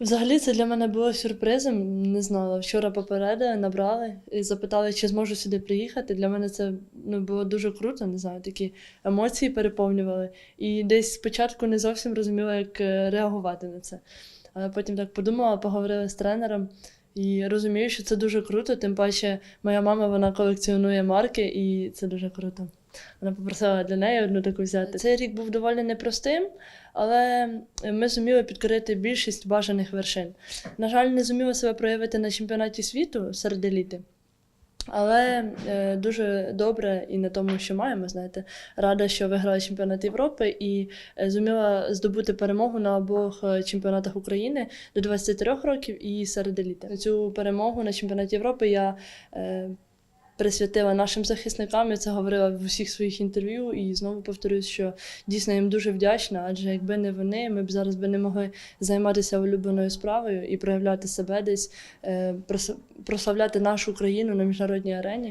Взагалі це для мене було сюрпризом. Не знала. Вчора попередили, набрали і запитали, чи зможу сюди приїхати. Для мене це ну, було дуже круто, не знаю, такі емоції переповнювали. І десь спочатку не зовсім розуміла, як е, реагувати на це. Але потім так подумала, поговорила з тренером. І розумію, що це дуже круто, тим паче моя мама вона колекціонує марки, і це дуже круто. Вона попросила для неї одну таку взяти. Цей рік був доволі непростим, але ми зуміли підкорити більшість бажаних вершин. На жаль, не зуміли себе проявити на чемпіонаті світу серед еліти. Але е, дуже добре і на тому, що маємо, знаєте, рада, що виграла чемпіонат Європи і е, зуміла здобути перемогу на обох е, чемпіонатах України до 23 років і серед еліти. Цю перемогу на чемпіонаті Європи я е, присвятила нашим захисникам. Я це говорила в усіх своїх інтерв'ю. І знову повторюсь, що дійсно їм дуже вдячна, адже якби не вони, ми б зараз би не могли займатися улюбленою справою і проявляти себе десь, е, прославляти нашу країну на міжнародній арені.